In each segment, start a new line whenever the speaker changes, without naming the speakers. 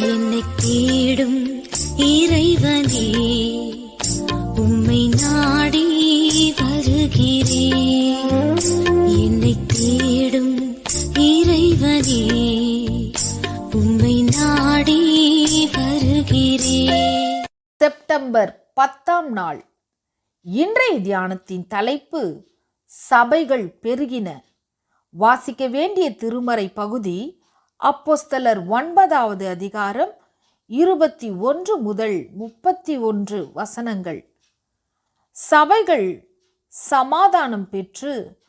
என்னை தேடும் இறைவனே உம்மை நாடி வருகிறேன் என்னை தேடும் இறைவனே உம்மை நாடி வருகிறேன்
செப்டம்பர் பத்தாம் நாள். இன்றைய தியானத்தின் தலைப்பு சபைகள் பெருகின. வாசிக்க வேண்டிய திருமறை பகுதி அப்போஸ்தலர் ஒன்பதாவது அதிகாரம் இருபத்தி ஒன்று முதல் முப்பத்தி ஒன்று வசனங்கள். சபைகள் சமாதானம் பெற்று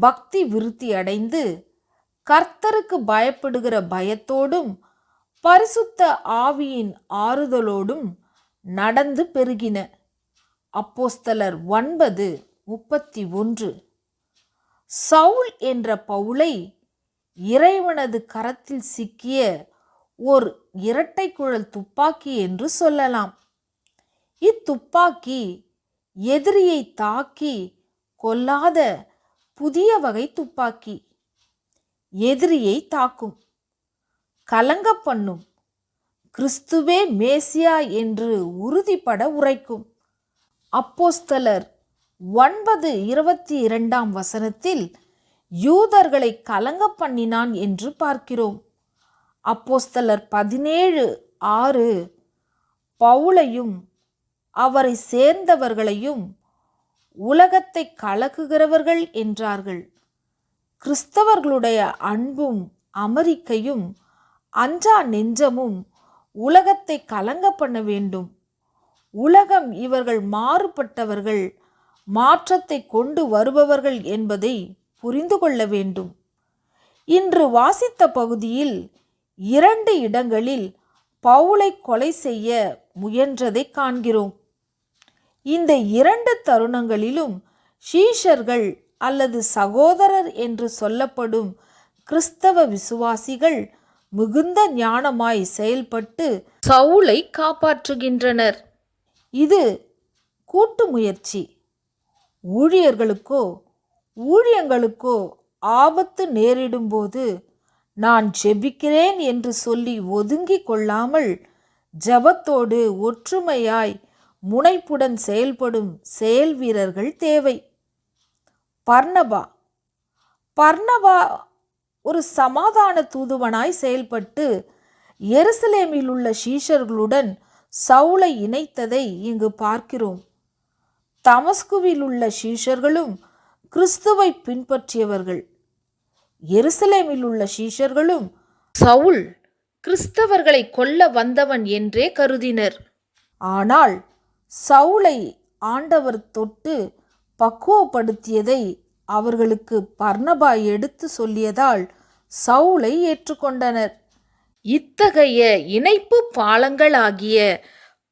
பக்தி விருத்தி அடைந்து கர்த்தருக்கு பயப்படுகிற பயத்தோடும் பரிசுத்த ஆவியின் ஆறுதலோடும் நடந்து பெருகின. அப்போஸ்தலர் ஒன்பது முப்பத்தி ஒன்று. சவுல் என்ற பவுலை இறைவனது கரத்தில் சிக்கிய ஓர் இரட்டை குழல் துப்பாக்கி என்று சொல்லலாம். இத்துப்பாக்கி எதிரியை தாக்கி கொல்லாத புதிய வகை துப்பாக்கி. எதிரியை தாக்கும் கலங்க பண்ணும் கிறிஸ்துவே மேசியா என்று உறுதிப்பட உரைக்கும். அப்போஸ்தலர் ஒன்பது இருபத்தி இரண்டாம் வசனத்தில் யூதர்களை கலங்க பண்ணினான் என்று பார்க்கிறோம். அப்போஸ்தலர் பதினேழு ஆறு பவுலையும் அவரை சேர்ந்தவர்களையும் உலகத்தை கலக்குகிறவர்கள் என்றார்கள். கிறிஸ்தவர்களுடைய அன்பும் அமெரிக்கையும் அஞ்சா நெஞ்சமும் உலகத்தை கலங்க பண்ண வேண்டும். உலகம் இவர்கள் மாறுபட்டவர்கள் மாற்றத்தை கொண்டு வருபவர்கள் என்பதை புரிந்து கொள்ள வேண்டும். இன்று வாசித்த பகுதியில் இரண்டு இடங்களில் பவுலை கொலை செய்ய முயன்றதை காண்கிறோம். இந்த இரண்டு தருணங்களிலும் ஷீஷர்கள் அல்லது சகோதரர் என்று சொல்லப்படும் கிறிஸ்தவ விசுவாசிகள் மிகுந்த ஞானமாய் செயல்பட்டு சவுளை காப்பாற்றுகின்றனர். இது கூட்டு முயற்சி. ஊழியர்களுக்கோ ஊழியங்களுக்கோ ஆபத்து நேரிடும்போது நான் ஜெபிக்கிறேன் என்று சொல்லி ஒதுங்கிக் கொள்ளாமல் ஜபத்தோடு ஒற்றுமையாய் முனைப்புடன் செயல்படும் செயல் வீரர்கள் தேவை. பர்ணபா. பர்ணபா ஒரு சமாதான தூதுவனாய் செயல்பட்டு எருசலேமில் உள்ள சீஷர்களுடன் சவுளை இணைத்ததை இங்கு பார்க்கிறோம். தமஸ்குவில் உள்ள சீஷர்களும் கிறிஸ்துவை பின்பற்றியவர்கள். எருசலேமில் உள்ள சீஷர்களும் சவுல் கிறிஸ்தவர்களை கொல்ல வந்தவன் என்றே கருதினர். ஆனால் சவுலை ஆண்டவர் தொட்டு பக்குவப்படுத்தியதை அவர்களுக்கு பர்ணபா எடுத்து சொல்லியதால் சவுலை ஏற்றுக்கொண்டனர். இத்தகைய இணைப்பு பாலங்களாகிய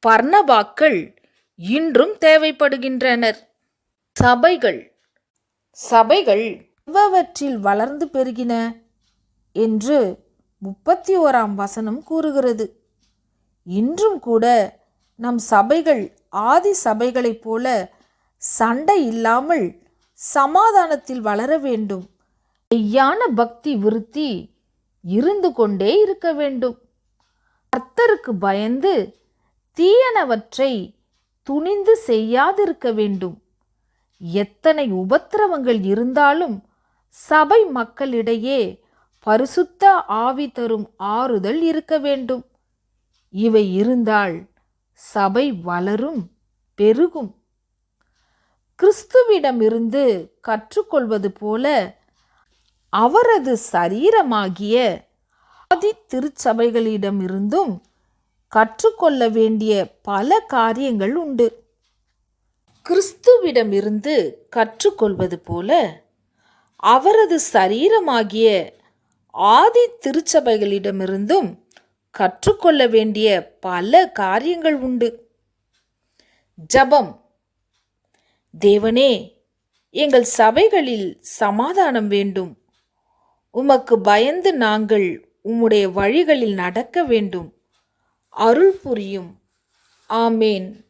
பர்ணபாக்கள் இன்றும் தேவைப்படுகின்றனர். சபைகள் சபைகள் எவ்வவற்றில் வளர்ந்து பெருகின என்று முப்பத்தி ஓராம் வசனம் கூறுகிறது. இன்றும் கூட நம் சபைகள் ஆதி சபைகளைப் போல சண்டை இல்லாமல் சமாதானத்தில் வளர வேண்டும். மெய்யான பக்தி விருத்தி இருந்து கொண்டே இருக்க வேண்டும். கர்த்தருக்கு பயந்து தீயனவற்றை துணிந்து செய்யாதிருக்க வேண்டும். எத்தனை உபத்திரவங்கள் இருந்தாலும் சபை மக்களிடையே பரிசுத்த ஆவி தரும் ஆறுதல் இருக்க வேண்டும். இவை இருந்தால் சபை வளரும் பெருகும். கிறிஸ்துவிடமிருந்து கற்றுக்கொள்வது போல அவரது சரீரமாகிய ஆதி திருச்சபைகளிடமிருந்தும் கற்றுக்கொள்ள வேண்டிய பல காரியங்கள் உண்டு. கிறிஸ்துவிடமிருந்து கற்றுக்கொள்வது போல அவரது சரீரமாகிய ஆதி திருச்சபைகளிடமிருந்தும் கற்றுக்கொள்ள வேண்டிய பல காரியங்கள் உண்டு. ஜபம். தேவனே எங்கள் சபைகளில் சமாதானம் வேண்டும். உமக்கு பயந்து நாங்கள் உம்முடைய வழிகளில் நடக்க வேண்டும். அருள் புரியும். ஆமேன்.